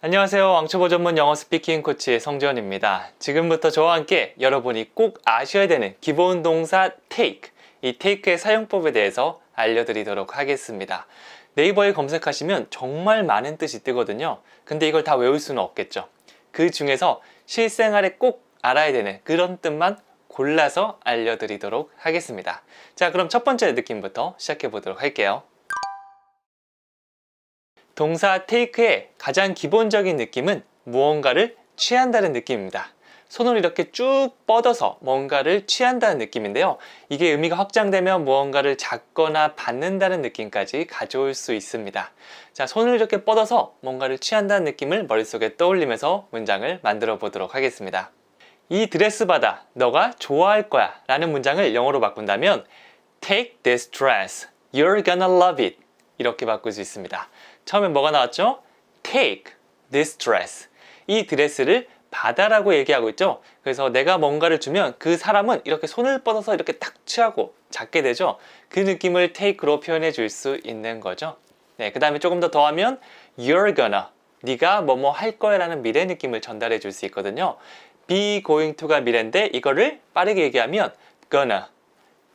안녕하세요. 왕초보 전문 영어 스피킹 코치의 성지원입니다. 지금부터 저와 함께 여러분이 꼭 아셔야 되는 기본 동사 take, 이 take의 사용법에 대해서 알려드리도록 하겠습니다. 네이버에 검색하시면 정말 많은 뜻이 뜨거든요. 근데 이걸 다 외울 수는 없겠죠. 그 중에서 실생활에 꼭 알아야 되는 그런 뜻만 골라서 알려드리도록 하겠습니다. 자, 그럼 첫 번째 느낌부터 시작해 보도록 할게요. 동사 take의 가장 기본적인 느낌은 무언가를 취한다는 느낌입니다. 손을 이렇게 쭉 뻗어서 뭔가를 취한다는 느낌인데요. 이게 의미가 확장되면 무언가를 잡거나 받는다는 느낌까지 가져올 수 있습니다. 자, 손을 이렇게 뻗어서 뭔가를 취한다는 느낌을 머릿속에 떠올리면서 문장을 만들어 보도록 하겠습니다. 이 드레스 받아 너가 좋아할 거야 라는 문장을 영어로 바꾼다면 Take this dress, you're gonna love it 이렇게 바꿀 수 있습니다. 처음에 뭐가 나왔죠? Take this dress. 이 드레스를 받아라고 얘기하고 있죠. 그래서 내가 뭔가를 주면 그 사람은 이렇게 손을 뻗어서 이렇게 딱 취하고 잡게 되죠. 그 느낌을 take로 표현해 줄 수 있는 거죠. 네, 그 다음에 조금 더 더하면 you're gonna. 네가 뭐뭐 할 거야라는 미래 느낌을 전달해 줄 수 있거든요. be going to가 미래인데 이거를 빠르게 얘기하면 gonna,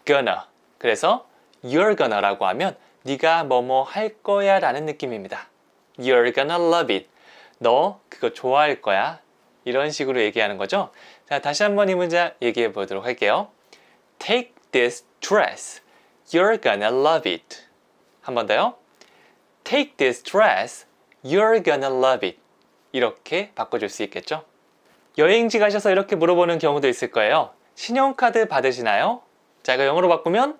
gonna. 그래서 you're gonna라고 하면 네가 뭐뭐 할 거야 라는 느낌입니다. You're gonna love it. 너 그거 좋아할 거야. 이런 식으로 얘기하는 거죠. 자, 다시 한번 이 문장 얘기해 보도록 할게요. Take this dress. You're gonna love it. 한 번 더요. Take this dress. You're gonna love it. 이렇게 바꿔줄 수 있겠죠. 여행지 가셔서 이렇게 물어보는 경우도 있을 거예요. 신용카드 받으시나요? 자, 이거 영어로 바꾸면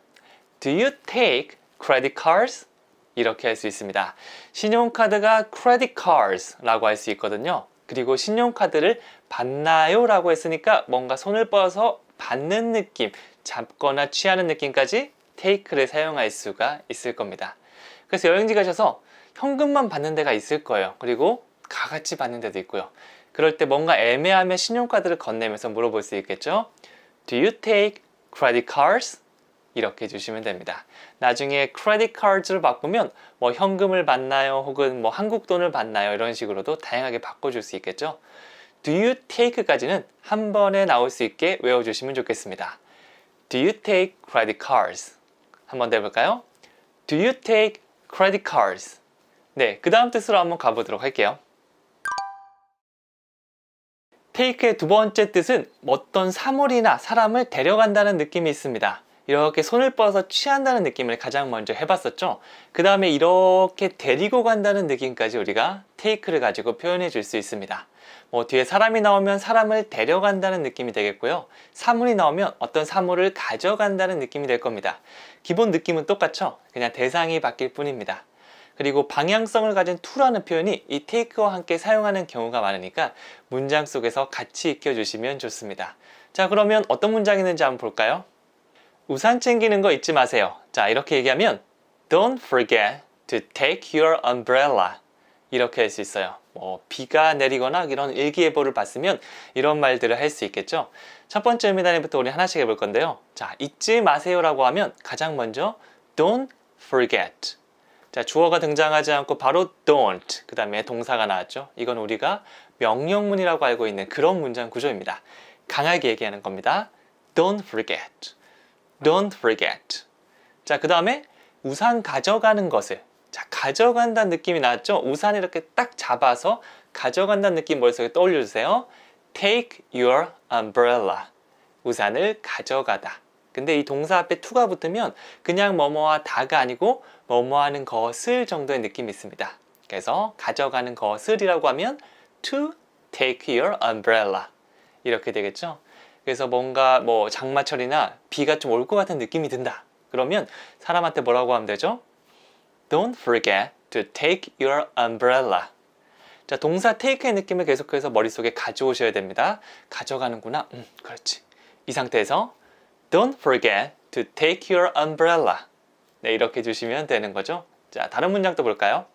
Do you take credit cards? 이렇게 할 수 있습니다. 신용카드가 credit cards라고 할 수 있거든요. 그리고 신용카드를 받나요? 라고 했으니까 뭔가 손을 뻗어서 받는 느낌, 잡거나 취하는 느낌까지 take를 사용할 수가 있을 겁니다. 그래서 여행지 가셔서 현금만 받는 데가 있을 거예요. 그리고 가같이 받는 데도 있고요. 그럴 때 뭔가 애매하면 신용카드를 건네면서 물어볼 수 있겠죠? Do you take credit cards? 이렇게 해주시면 됩니다. 나중에 크레딧 카드를 바꾸면 뭐 현금을 받나요? 혹은 뭐 한국 돈을 받나요? 이런 식으로도 다양하게 바꿔줄 수 있겠죠. Do you take까지는 한 번에 나올 수 있게 외워주시면 좋겠습니다. Do you take credit cards? 한번더 해볼까요? Do you take credit cards? 네, 그 다음 뜻으로 한번 가보도록 할게요. take의 두 번째 뜻은 어떤 사물이나 사람을 데려간다는 느낌이 있습니다. 이렇게 손을 뻗어서 취한다는 느낌을 가장 먼저 해봤었죠. 그 다음에 이렇게 데리고 간다는 느낌까지 우리가 take를 가지고 표현해 줄 수 있습니다. 뭐 뒤에 사람이 나오면 사람을 데려간다는 느낌이 되겠고요. 사물이 나오면 어떤 사물을 가져간다는 느낌이 될 겁니다. 기본 느낌은 똑같죠. 그냥 대상이 바뀔 뿐입니다. 그리고 방향성을 가진 to라는 표현이 이 take와 함께 사용하는 경우가 많으니까 문장 속에서 같이 익혀주시면 좋습니다. 자, 그러면 어떤 문장이 있는지 한번 볼까요? 우산 챙기는 거 잊지 마세요. 자, 이렇게 얘기하면 Don't forget to take your umbrella. 이렇게 할 수 있어요. 뭐 비가 내리거나 이런 일기예보를 봤으면 이런 말들을 할 수 있겠죠. 첫 번째 의미 단위부터 우리 하나씩 해볼 건데요. 자, 잊지 마세요라고 하면 가장 먼저 Don't forget. 자, 주어가 등장하지 않고 바로 don't. 그 다음에 동사가 나왔죠. 이건 우리가 명령문이라고 알고 있는 그런 문장 구조입니다. 강하게 얘기하는 겁니다. Don't forget. Don't forget. 자, 그 다음에 우산 가져가는 것을. 자, 가져간다는 느낌이 나왔죠? 우산 이렇게 딱 잡아서 가져간다는 느낌 머릿속에 떠올려주세요. Take your umbrella. 우산을 가져가다. 근데 이 동사 앞에 to가 붙으면 그냥 뭐뭐와 다가 아니고 뭐뭐 하는 것을 정도의 느낌이 있습니다. 그래서 가져가는 것을이라고 하면 to take your umbrella. 이렇게 되겠죠? 그래서 뭔가 뭐 장마철이나 비가 좀 올 것 같은 느낌이 든다. 그러면 사람한테 뭐라고 하면 되죠? Don't forget to take your umbrella. 자, 동사 take의 느낌을 계속해서 머릿속에 가져오셔야 됩니다. 가져가는구나. 음, 그렇지. 이 상태에서 Don't forget to take your umbrella. 네, 이렇게 주시면 되는 거죠. 자, 다른 문장도 볼까요?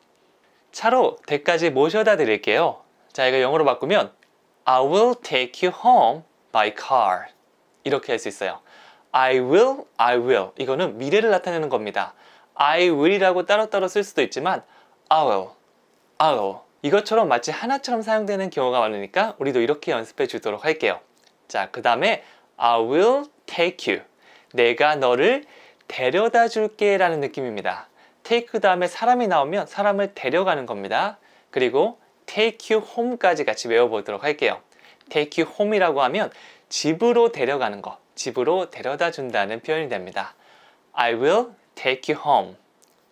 차로 댁까지 모셔다 드릴게요. 자, 이거 영어로 바꾸면 I will take you home by car. 이렇게 할 수 있어요. I will, I will. 이거는 미래를 나타내는 겁니다. I will이라고 따로따로 쓸 수도 있지만 I will, I will 이것처럼 마치 하나처럼 사용되는 경우가 많으니까 우리도 이렇게 연습해 주도록 할게요. 자, 그 다음에 I will take you. 내가 너를 데려다 줄게 라는 느낌입니다. take 다음에 사람이 나오면 사람을 데려가는 겁니다. 그리고 take you home까지 같이 외워보도록 할게요. Take you home이라고 하면 집으로 데려가는 거, 집으로 데려다 준다는 표현이 됩니다. I will take you home.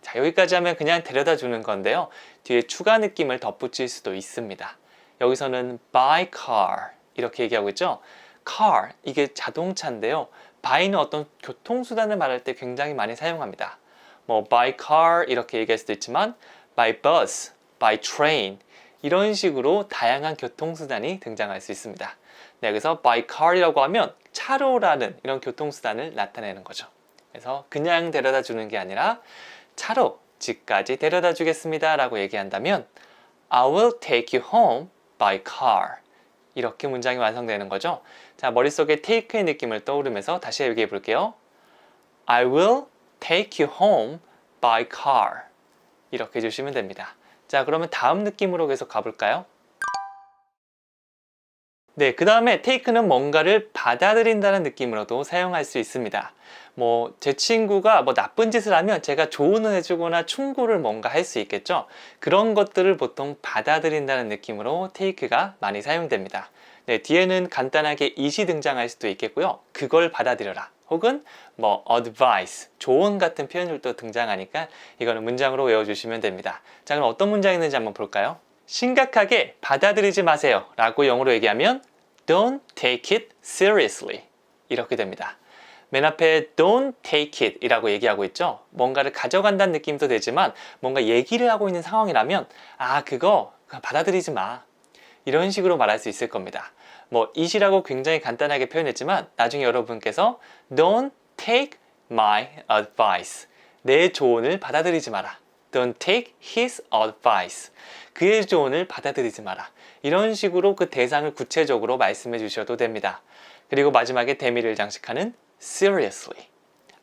자, 여기까지 하면 그냥 데려다 주는 건데요. 뒤에 추가 느낌을 덧붙일 수도 있습니다. 여기서는 by car 이렇게 얘기하고 있죠. car 이게 자동차인데요. by는 어떤 교통수단을 말할 때 굉장히 많이 사용합니다. 뭐 by car 이렇게 얘기할 수도 있지만 by bus, by train 이런 식으로 다양한 교통수단이 등장할 수 있습니다. 네, 여기서 by car이라고 하면 차로라는 이런 교통수단을 나타내는 거죠. 그래서 그냥 데려다 주는 게 아니라 차로 집까지 데려다 주겠습니다 라고 얘기한다면 I will take you home by car 이렇게 문장이 완성되는 거죠. 자, 머릿속에 take의 느낌을 떠오르면서 다시 얘기해 볼게요. I will take you home by car 이렇게 해주시면 됩니다. 자, 그러면 다음 느낌으로 계속 가볼까요? 네, 그 다음에 take는 뭔가를 받아들인다는 느낌으로도 사용할 수 있습니다. 뭐, 제 친구가 뭐 나쁜 짓을 하면 제가 조언을 해주거나 충고를 뭔가 할 수 있겠죠? 그런 것들을 보통 받아들인다는 느낌으로 take가 많이 사용됩니다. 네, 뒤에는 간단하게 it이 등장할 수도 있겠고요. 그걸 받아들여라. 혹은 뭐 advice, 조언 같은 표현들도 등장하니까 이거는 문장으로 외워주시면 됩니다. 자, 그럼 어떤 문장이 있는지 한번 볼까요? 심각하게 받아들이지 마세요 라고 영어로 얘기하면 don't take it seriously 이렇게 됩니다. 맨 앞에 don't take it 이라고 얘기하고 있죠. 뭔가를 가져간다는 느낌도 되지만 뭔가 얘기를 하고 있는 상황이라면 아 그거 받아들이지 마 이런 식으로 말할 수 있을 겁니다. 뭐 it이라고 굉장히 간단하게 표현했지만 나중에 여러분께서 don't take my advice 내 조언을 받아들이지 마라. Don't take his advice. 그의 조언을 받아들이지 마라. 이런 식으로 그 대상을 구체적으로 말씀해 주셔도 됩니다. 그리고 마지막에 대미를 장식하는 seriously.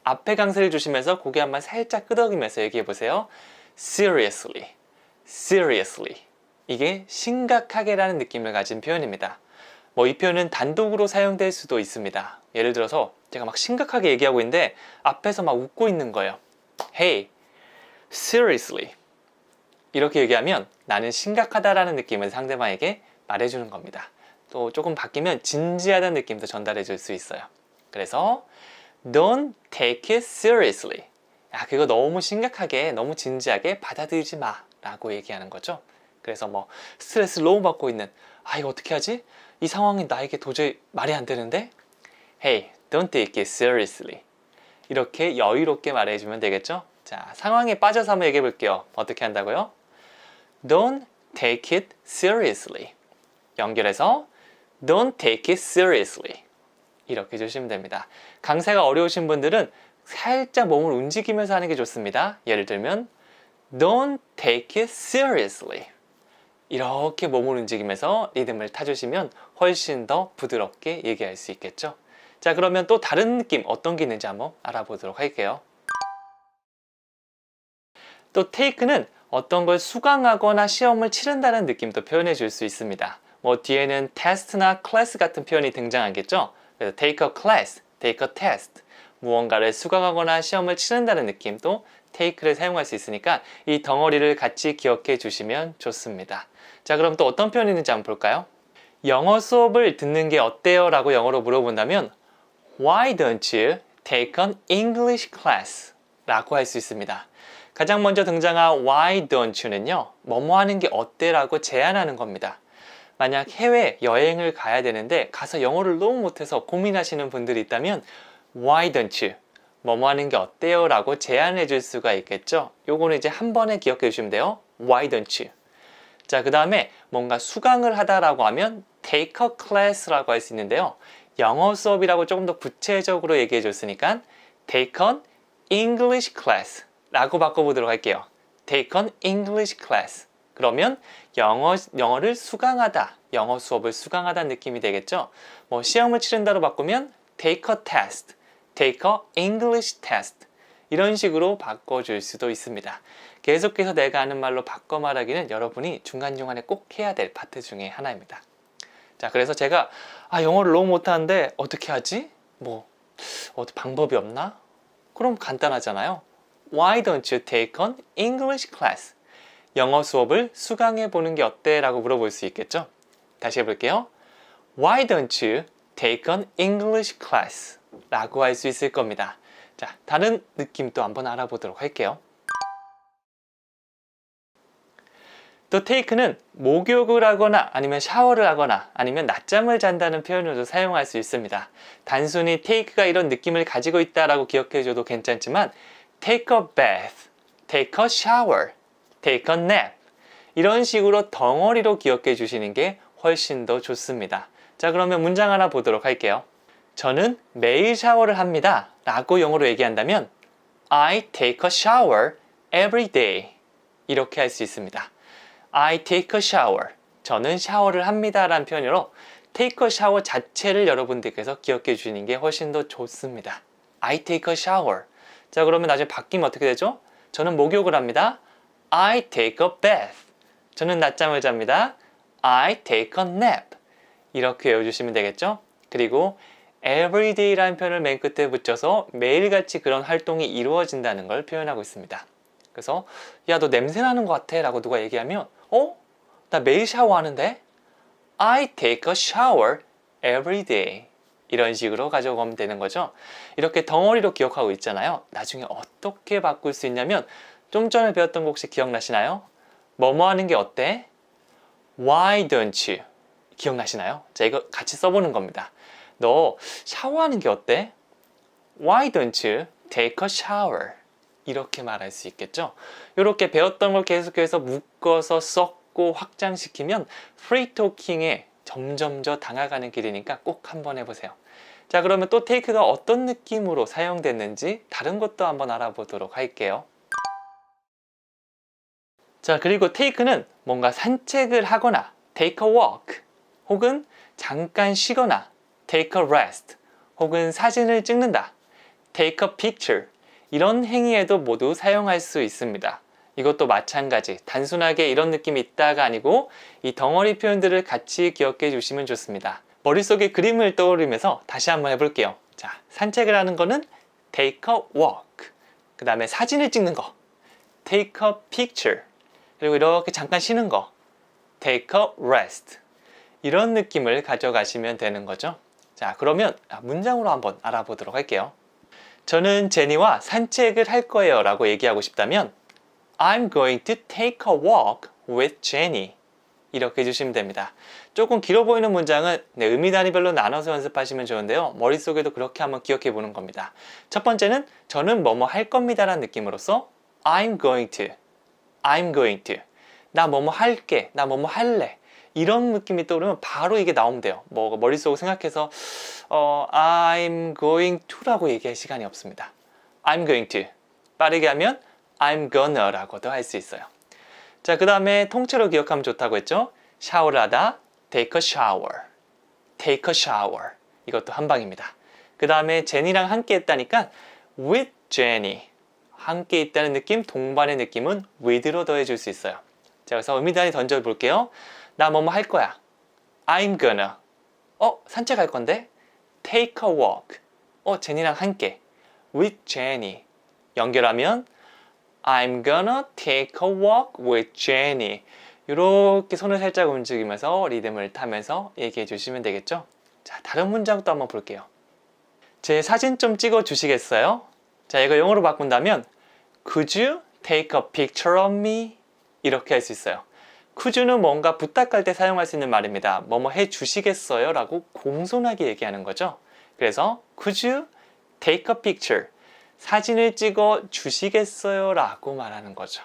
앞에 강세를 주시면서 고개 한번 살짝 끄덕이면서 얘기해 보세요. seriously. seriously. 이게 심각하게라는 느낌을 가진 표현입니다. 뭐 이 표현은 단독으로 사용될 수도 있습니다. 예를 들어서 제가 막 심각하게 얘기하고 있는데 앞에서 막 웃고 있는 거예요. Hey, seriously. 이렇게 얘기하면 나는 심각하다라는 느낌을 상대방에게 말해주는 겁니다. 또 조금 바뀌면 진지하다는 느낌도 전달해 줄 수 있어요. 그래서 don't take it seriously. 야, 그거 너무 심각하게, 너무 진지하게 받아들이지 마. 라고 얘기하는 거죠. 그래서 뭐 스트레스 너무 받고 있는 아, 이거 어떻게 하지? 이 상황이 나에게 도저히 말이 안 되는데? Hey, don't take it seriously. 이렇게 여유롭게 말해주면 되겠죠? 자, 상황에 빠져서 한번 얘기해 볼게요. 어떻게 한다고요? Don't take it seriously. 연결해서 Don't take it seriously. 이렇게 해주시면 됩니다. 강세가 어려우신 분들은 살짝 몸을 움직이면서 하는 게 좋습니다. 예를 들면 Don't take it seriously. 이렇게 몸을 움직이면서 리듬을 타주시면 훨씬 더 부드럽게 얘기할 수 있겠죠. 자, 그러면 또 다른 느낌 어떤 게 있는지 한번 알아보도록 할게요. 또 take는 어떤 걸 수강하거나 시험을 치른다는 느낌도 표현해 줄 수 있습니다. 뭐 뒤에는 test나 class 같은 표현이 등장하겠죠. 그래서 take a class, take a test. 무언가를 수강하거나 시험을 치른다는 느낌도 take를 사용할 수 있으니까 이 덩어리를 같이 기억해 주시면 좋습니다. 자, 그럼 또 어떤 표현이 있는지 한번 볼까요? 영어 수업을 듣는 게 어때요? 라고 영어로 물어본다면 Why don't you take an English class? 라고 할 수 있습니다. 가장 먼저 등장한 why don't you는요, 뭐뭐 하는 게 어때? 라고 제안하는 겁니다. 만약 해외 여행을 가야 되는데 가서 영어를 너무 못해서 고민하시는 분들이 있다면 why don't you? 뭐뭐 하는 게 어때요? 라고 제안해 줄 수가 있겠죠. 요거는 이제 한 번에 기억해 주시면 돼요. why don't you? 자, 그 다음에 뭔가 수강을 하다라고 하면 take a class라고 할 수 있는데요. 영어 수업이라고 조금 더 구체적으로 얘기해 줬으니까 take an English class 라고 바꿔보도록 할게요. take an English class. 그러면 영어, 영어를 수강하다, 영어 수업을 수강하다는 느낌이 되겠죠? 뭐 시험을 치른다로 바꾸면 take a test, take a English test. 이런 식으로 바꿔줄 수도 있습니다. 계속해서 내가 아는 말로 바꿔 말하기는 여러분이 중간중간에 꼭 해야 될 파트 중에 하나입니다. 자, 그래서 제가 아, 영어를 너무 못하는데 어떻게 하지? 뭐, 어디 방법이 없나? 그럼 간단하잖아요. Why don't you take an English class? 영어 수업을 수강해 보는 게 어때? 라고 물어볼 수 있겠죠? 다시 해볼게요. Why don't you take an English class? 라고 할 수 있을 겁니다. 자, 다른 느낌도 한번 알아보도록 할게요. 또 take는 목욕을 하거나 아니면 샤워를 하거나 아니면 낮잠을 잔다는 표현으로도 사용할 수 있습니다. 단순히 take가 이런 느낌을 가지고 있다라고 기억해 줘도 괜찮지만 take a bath, take a shower, take a nap 이런 식으로 덩어리로 기억해 주시는 게 훨씬 더 좋습니다. 자, 그러면 문장 하나 보도록 할게요. 저는 매일 샤워를 합니다. 라고 영어로 얘기한다면 I take a shower every day. 이렇게 할 수 있습니다. I take a shower. 저는 샤워를 합니다. 라는 표현으로 take a shower 자체를 여러분들께서 기억해 주시는 게 훨씬 더 좋습니다. I take a shower. 자, 그러면 나중에 바뀌면 어떻게 되죠? 저는 목욕을 합니다. I take a bath. 저는 낮잠을 잡니다. I take a nap. 이렇게 외워주시면 되겠죠? 그리고 everyday라는 표현을 맨 끝에 붙여서 매일같이 그런 활동이 이루어진다는 걸 표현하고 있습니다. 그래서 야 너 냄새 나는 것 같아 라고 누가 얘기하면 어? 나 매일 샤워하는데? I take a shower every day 이런 식으로 가져가면 되는 거죠. 이렇게 덩어리로 기억하고 있잖아요. 나중에 어떻게 바꿀 수 있냐면 좀 전에 배웠던 거 혹시 기억나시나요? 뭐뭐 하는 게 어때? Why don't you? 기억나시나요? 자, 이거 같이 써보는 겁니다. 너 샤워하는 게 어때? Why don't you take a shower? 이렇게 말할 수 있겠죠? 이렇게 배웠던 걸 계속해서 묶어서 썩고 확장시키면 프리 토킹에 점점 더 당해가는 길이니까 꼭 한번 해보세요. 자, 그러면 또 테이크가 어떤 느낌으로 사용됐는지 다른 것도 한번 알아보도록 할게요. 자, 그리고 테이크는 뭔가 산책을 하거나 take a walk 혹은 잠깐 쉬거나 take a rest 혹은 사진을 찍는다 take a picture 이런 행위에도 모두 사용할 수 있습니다. 이것도 마찬가지 단순하게 이런 느낌이 있다가 아니고 이 덩어리 표현들을 같이 기억해 주시면 좋습니다. 머릿속에 그림을 떠올리면서 다시 한번 해볼게요. 자, 산책을 하는 거는 take a walk. 그 다음에 사진을 찍는 거 take a picture. 그리고 이렇게 잠깐 쉬는 거 take a rest. 이런 느낌을 가져가시면 되는 거죠. 자, 그러면 문장으로 한번 알아보도록 할게요. 저는 제니와 산책을 할 거예요 라고 얘기하고 싶다면 I'm going to take a walk with Jenny 이렇게 해주시면 됩니다. 조금 길어 보이는 문장은 네, 의미 단위별로 나눠서 연습하시면 좋은데요. 머릿속에도 그렇게 한번 기억해 보는 겁니다. 첫 번째는 저는 뭐뭐 할 겁니다 라는 느낌으로서 I'm going to I'm going to 나 뭐뭐 할게 나 뭐뭐 할래 이런 느낌이 떠오르면 바로 이게 나오면 돼요. 뭐 머릿속으로 생각해서 어, I'm going to라고 얘기할 시간이 없습니다. I'm going to 빠르게 하면 I'm gonna'라고도 할 수 있어요. 자, 그 다음에 통째로 기억하면 좋다고 했죠. 샤워를 하다 take a shower, take a shower 이것도 한 방입니다. 그 다음에 제니랑 함께 했다니까 with Jenny 함께 있다는 느낌, 동반의 느낌은 with로 더해줄 수 있어요. 자, 그래서 의미단위 던져볼게요. 나 뭐뭐 할 거야. I'm gonna. 어, 산책할 건데? Take a walk. 어, 제니랑 함께. With Jenny. 연결하면 I'm gonna take a walk with Jenny. 이렇게 손을 살짝 움직이면서 리듬을 타면서 얘기해 주시면 되겠죠? 자, 다른 문장도 한번 볼게요. 제 사진 좀 찍어 주시겠어요? 자, 이거 영어로 바꾼다면 Could you take a picture of me? 이렇게 할 수 있어요. 쿠주는 뭔가 부탁할 때 사용할 수 있는 말입니다. 뭐뭐 해 주시겠어요? 라고 공손하게 얘기하는 거죠. 그래서 could you take a picture? 사진을 찍어 주시겠어요? 라고 말하는 거죠.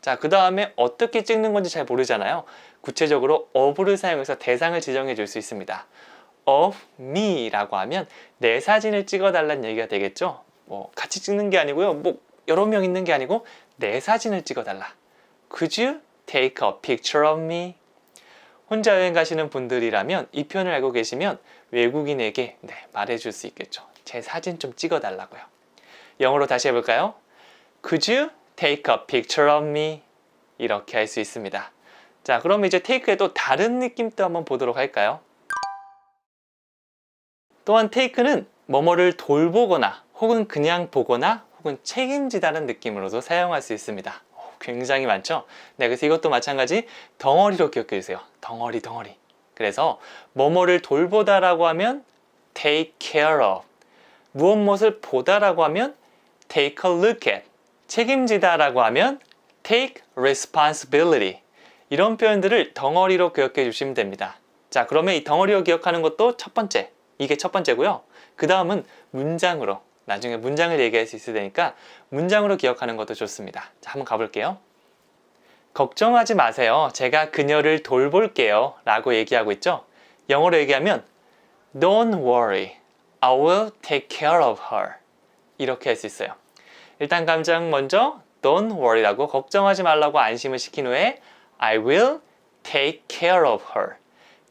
자, 그 다음에 어떻게 찍는 건지 잘 모르잖아요. 구체적으로 of를 사용해서 대상을 지정해 줄 수 있습니다. of me 라고 하면 내 사진을 찍어 달라는 얘기가 되겠죠. 뭐 같이 찍는 게 아니고요. 뭐 여러 명 있는 게 아니고 내 사진을 찍어 달라. Could you take a picture of me? 혼자 여행 가시는 분들이라면 이 표현을 알고 계시면 외국인에게 네, 말해줄 수 있겠죠. 제 사진 좀 찍어 달라고요. 영어로 다시 해볼까요? Could you take a picture of me? 이렇게 할 수 있습니다. 자, 그럼 이제 take의 또 다른 느낌도 한번 보도록 할까요? 또한 take는 뭐뭐를 돌보거나 혹은 그냥 보거나 혹은 책임지다는 느낌으로도 사용할 수 있습니다. 오, 굉장히 많죠? 네, 그래서 이것도 마찬가지 덩어리로 기억해 주세요. 덩어리, 덩어리. 그래서 뭐뭐를 돌보다라고 하면 take care of. 무엇 무엇을 보다라고 하면 take a look at. 책임지다라고 하면 take responsibility. 이런 표현들을 덩어리로 기억해 주시면 됩니다. 자, 그러면 이 덩어리로 기억하는 것도 첫 번째. 이게 첫 번째고요. 그 다음은 문장으로. 나중에 문장을 얘기할 수 있을 테니까 문장으로 기억하는 것도 좋습니다. 자, 한번 가볼게요. 걱정하지 마세요. 제가 그녀를 돌볼게요. 라고 얘기하고 있죠. 영어로 얘기하면 Don't worry. I will take care of her. 이렇게 할 수 있어요. 일단 감장 먼저 Don't worry라고 걱정하지 말라고 안심을 시킨 후에 I will take care of her.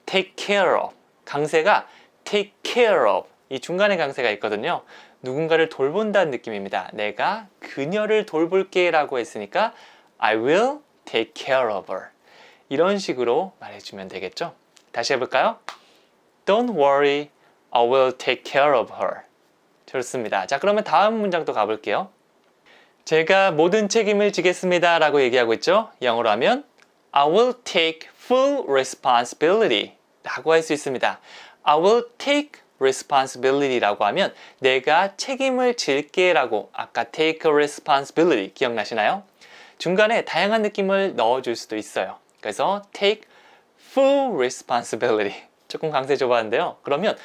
take care of. 강세가 take care of. 이 중간에 강세가 있거든요. 누군가를 돌본다는 느낌입니다. 내가 그녀를 돌볼게 라고 했으니까 I will take care of her. 이런 식으로 말해주면 되겠죠? 다시 해볼까요? Don't worry, I will take care of her. 좋습니다. 자, 그러면 다음 문장도 가볼게요. 제가 모든 책임을 지겠습니다. 라고 얘기하고 있죠? 영어로 하면 I will take full responsibility 라고 할 수 있습니다. I will take responsibility 라고 하면 내가 책임을 질게 라고 아까 take a responsibility 기억나시나요? 중간에 다양한 느낌을 넣어줄 수도 있어요. 그래서 take full responsibility 조금 강세 줘봤는데요. 그러면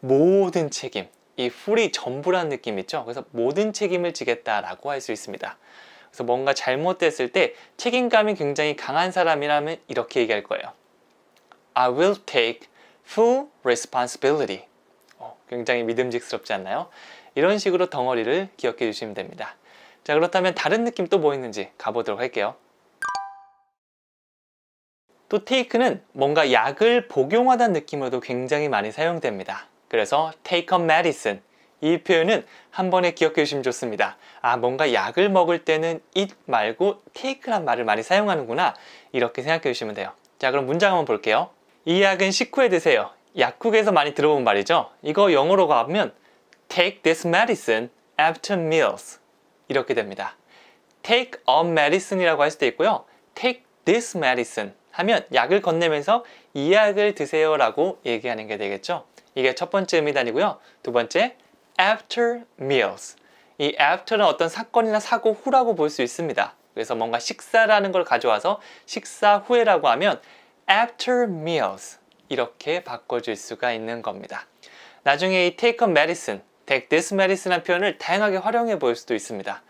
모든 책임 이 full이 전부라는 느낌 있죠? 그래서 모든 책임을 지겠다라고 할 수 있습니다. 그래서 뭔가 잘못됐을 때 책임감이 굉장히 강한 사람이라면 이렇게 얘기할 거예요. I will take full responsibility. 어, 굉장히 믿음직스럽지 않나요? 이런 식으로 덩어리를 기억해 주시면 됩니다. 자, 그렇다면 다른 느낌 또 뭐 있는지 가보도록 할게요. 또 take는 뭔가 약을 복용하다는 느낌으로도 굉장히 많이 사용됩니다. 그래서 take a medicine. 이 표현은 한 번에 기억해 주시면 좋습니다. 아, 뭔가 약을 먹을 때는 it 말고 take란 말을 많이 사용하는구나. 이렇게 생각해 주시면 돼요. 자, 그럼 문장 한번 볼게요. 이 약은 식후에 드세요. 약국에서 많이 들어본 말이죠. 이거 영어로 가면 take this medicine after meals. 이렇게 됩니다. take a medicine이라고 할 수도 있고요. take this medicine 하면 약을 건네면서 이 약을 드세요라고 얘기하는 게 되겠죠. 이게 첫 번째 의미단이고요. 두 번째 after meals. 이 after는 어떤 사건이나 사고 후라고 볼 수 있습니다. 그래서 뭔가 식사라는 걸 가져와서 식사 후에라고 하면 after meals 이렇게 바꿔줄 수가 있는 겁니다. 나중에 이 take a medicine, take this medicine라는 표현을 다양하게 활용해 볼 수도 있습니다.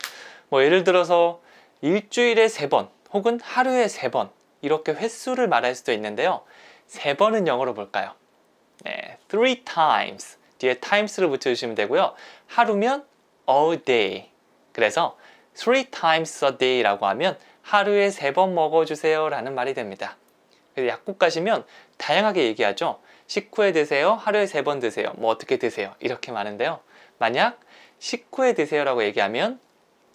뭐 예를 들어서 일주일에 세 번 혹은 하루에 세 번 이렇게 횟수를 말할 수도 있는데요. 세 번은 영어로 볼까요? 네, three times 뒤에 times를 붙여주시면 되고요. 하루면 a day. 그래서 three times a day라고 하면 하루에 세 번 먹어주세요 라는 말이 됩니다. 약국 가시면 다양하게 얘기하죠. 식후에 드세요. 하루에 세 번 드세요. 뭐 어떻게 드세요. 이렇게 많은데요. 만약 식후에 드세요라고 얘기하면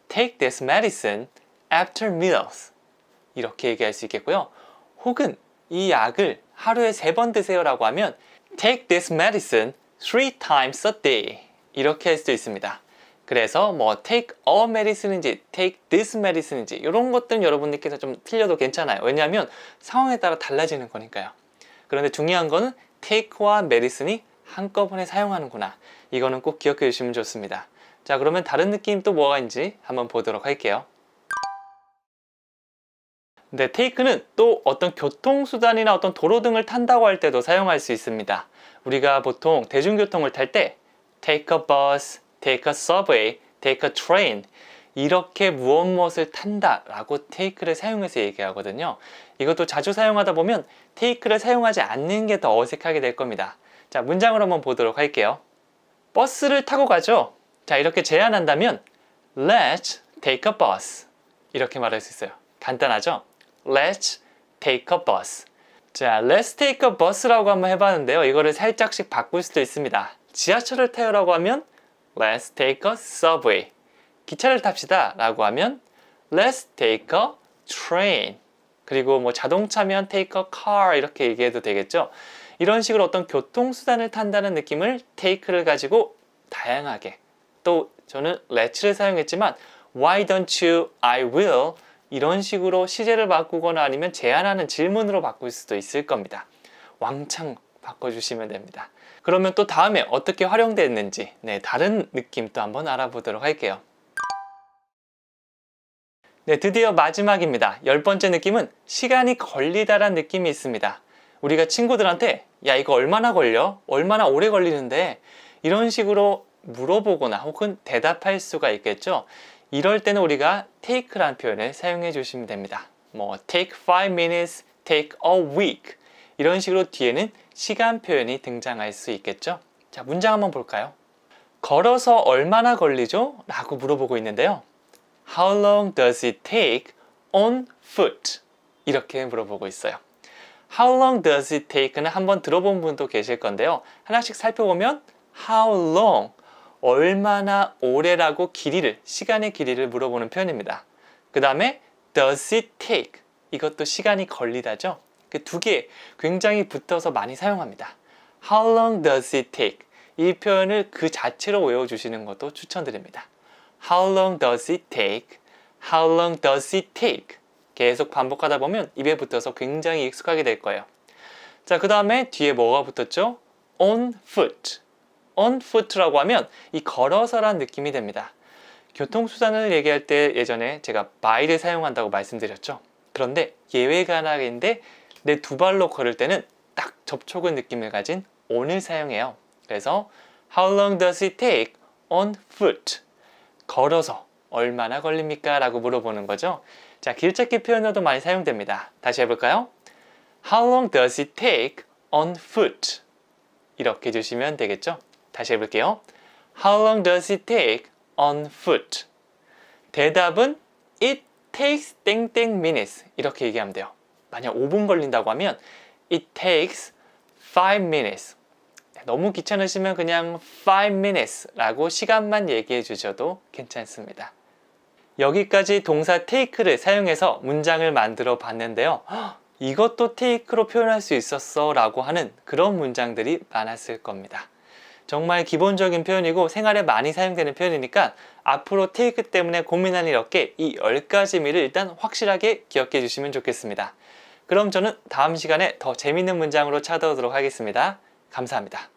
take this medicine after meals. 이렇게 얘기할 수 있겠고요. 혹은 이 약을 하루에 세 번 드세요라고 하면 take this medicine three times a day. 이렇게 할 수도 있습니다. 그래서 뭐 take a medicine인지 take this medicine인지 이런 것들은 여러분들께서 좀 틀려도 괜찮아요. 왜냐하면 상황에 따라 달라지는 거니까요. 그런데 중요한 거는 take와 medicine이 한꺼번에 사용하는구나. 이거는 꼭 기억해 주시면 좋습니다. 자, 그러면 다른 느낌 또 뭐가 있는지 한번 보도록 할게요. 네, take는 또 어떤 교통수단이나 어떤 도로 등을 탄다고 할 때도 사용할 수 있습니다. 우리가 보통 대중교통을 탈 때 take a bus, take a subway, take a train 이렇게 무엇 무엇을 탄다 라고 take를 사용해서 얘기하거든요. 이것도 자주 사용하다 보면 take를 사용하지 않는 게 더 어색하게 될 겁니다. 자, 문장으로 한번 보도록 할게요. 버스를 타고 가죠. 자, 이렇게 제안한다면 Let's take a bus. 이렇게 말할 수 있어요. 간단하죠? Let's take a bus. 자, Let's take a bus라고 한번 해봤는데요. 이거를 살짝씩 바꿀 수도 있습니다. 지하철을 타요라고 하면 Let's take a subway. 기차를 탑시다 라고 하면 Let's take a train. 그리고 뭐 자동차면 take a car 이렇게 얘기해도 되겠죠. 이런 식으로 어떤 교통수단을 탄다는 느낌을 take를 가지고 다양하게 또 저는 let'를 사용했지만 why don't you, I will 이런 식으로 시제를 바꾸거나 아니면 제안하는 질문으로 바꿀 수도 있을 겁니다. 왕창 바꿔주시면 됩니다. 그러면 또 다음에 어떻게 활용됐는지 네, 다른 느낌 또 한번 알아보도록 할게요. 네, 드디어 마지막입니다. 열 번째 느낌은 시간이 걸리다란 느낌이 있습니다. 우리가 친구들한테 야 이거 얼마나 걸려? 얼마나 오래 걸리는데? 이런 식으로 물어보거나 혹은 대답할 수가 있겠죠. 이럴 때는 우리가 take라는 표현을 사용해 주시면 됩니다. 뭐 take 5 minutes, take a week 이런 식으로 뒤에는 시간 표현이 등장할 수 있겠죠. 자, 문장 한번 볼까요? 걸어서 얼마나 걸리죠? 라고 물어보고 있는데요. How long does it take on foot? 이렇게 물어보고 있어요. How long does it take는 한번 들어본 분도 계실 건데요. 하나씩 살펴보면 how long 얼마나 오래라고 길이를 시간의 길이를 물어보는 표현입니다. 그 다음에 does it take 이것도 시간이 걸리다죠. 그 두 개 굉장히 붙어서 많이 사용합니다. How long does it take 이 표현을 그 자체로 외워주시는 것도 추천드립니다. How long does it take? How long does it take? 계속 반복하다 보면 입에 붙어서 굉장히 익숙하게 될 거예요. 자, 그 다음에 뒤에 뭐가 붙었죠? on foot. on foot라고 하면 이 걸어서란 느낌이 됩니다. 교통수단을 얘기할 때 예전에 제가 by를 사용한다고 말씀드렸죠. 그런데 예외가 하나인데 내 두 발로 걸을 때는 딱 접촉의 느낌을 가진 on을 사용해요. 그래서 how long does it take on foot? 걸어서 얼마나 걸립니까? 라고 물어보는 거죠. 자, 길찾기 표현으로도 많이 사용됩니다. 다시 해볼까요? How long does it take on foot? 이렇게 해주시면 되겠죠. 다시 해볼게요. How long does it take on foot? 대답은 It takes 땡땡 minutes 이렇게 얘기하면 돼요. 만약 5분 걸린다고 하면 It takes 5 minutes. 너무 귀찮으시면 그냥 5 minutes 라고 시간만 얘기해 주셔도 괜찮습니다. 여기까지 동사 take를 사용해서 문장을 만들어 봤는데요. 헉, 이것도 take로 표현할 수 있었어 라고 하는 그런 문장들이 많았을 겁니다. 정말 기본적인 표현이고 생활에 많이 사용되는 표현이니까 앞으로 take 때문에 고민할 일 없게 이 10가지 미를 일단 확실하게 기억해 주시면 좋겠습니다. 그럼 저는 다음 시간에 더 재밌는 문장으로 찾아오도록 하겠습니다. 감사합니다.